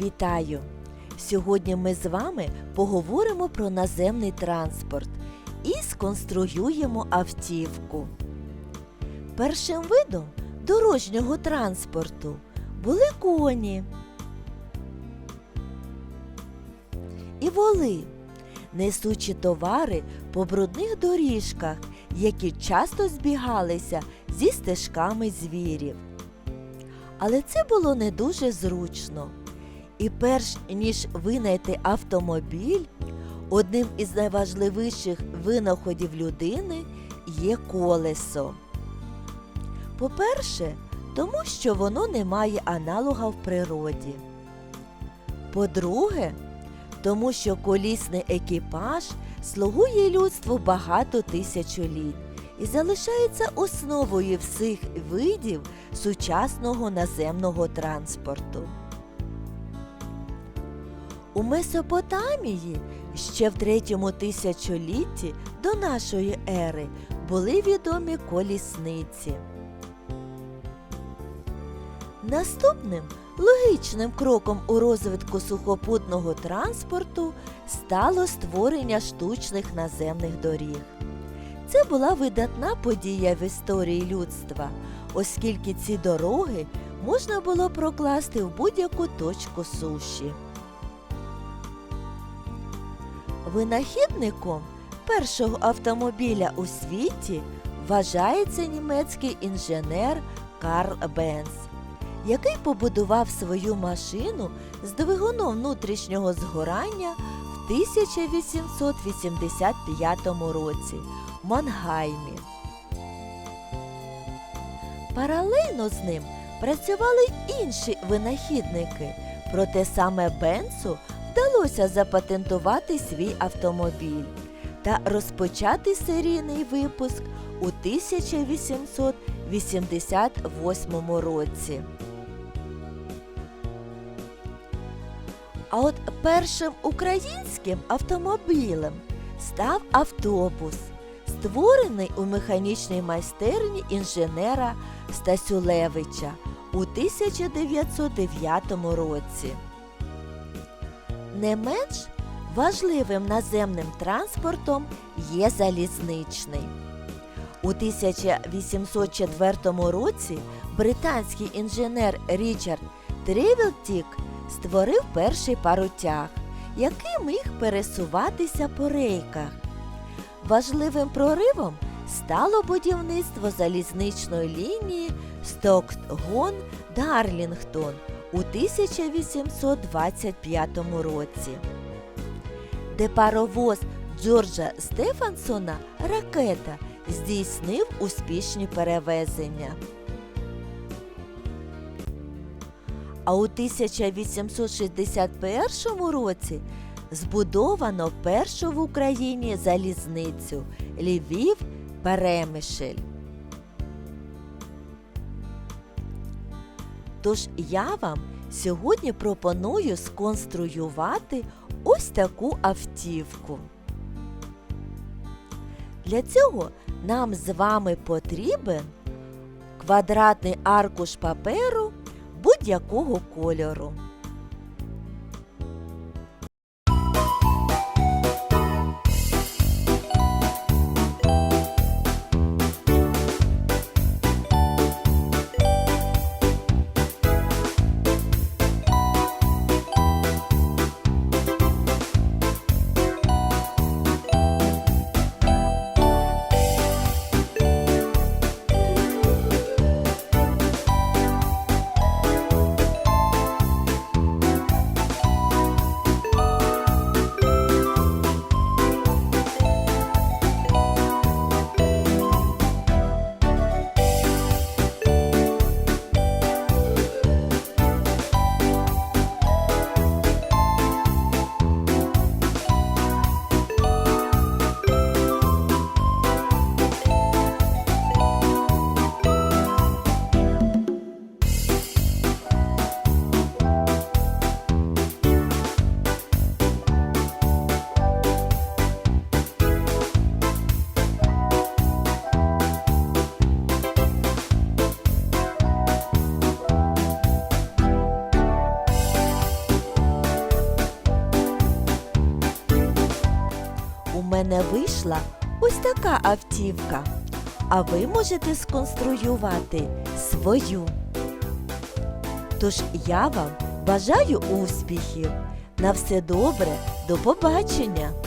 Вітаю! Сьогодні ми з вами поговоримо про наземний транспорт і сконструюємо автівку. Першим видом дорожнього транспорту були коні і воли, несучи товари по брудних доріжках, які часто збігалися зі стежками звірів. Але це було не дуже зручно. І перш ніж винайти автомобіль, одним із найважливіших винаходів людини є колесо. По-перше, тому що воно не має аналога в природі. По-друге, тому що колісний екіпаж слугує людству багато тисячоліть і залишається основою всіх видів сучасного наземного транспорту. У Месопотамії ще в третьому тисячолітті до нашої ери були відомі колісниці. Наступним логічним кроком у розвитку сухопутного транспорту стало створення штучних наземних доріг. Це була видатна подія в історії людства, оскільки ці дороги можна було прокласти в будь-яку точку суші. Винахідником першого автомобіля у світі вважається німецький інженер Карл Бенц, який побудував свою машину з двигуном внутрішнього згорання в 1885 році в Мангаймі. Паралельно з ним працювали інші винахідники, проте саме Бенцу вдалося запатентувати свій автомобіль та розпочати серійний випуск у 1888 році. А от першим українським автомобілем став автобус, створений у механічній майстерні інженера Стасюлевича у 1909 році. Не менш важливим наземним транспортом є залізничний. У 1804 році британський інженер Річард Тревелтік створив перший паротяг, який міг пересуватися по рейках. Важливим проривом стало будівництво залізничної лінії Стокгон-Дарлінгтон у 1825 році, де паровоз Джорджа Стефансона ракета здійснив успішні перевезення. А у 1861 році збудовано першу в Україні залізницю Львів Перемишль. Тож я вам сьогодні пропоную сконструювати ось таку автівку. Для цього нам з вами потрібен квадратний аркуш паперу будь-якого кольору. У мене вийшла ось така автівка. А ви можете сконструювати свою. Тож я вам бажаю успіхів. На все добре, до побачення!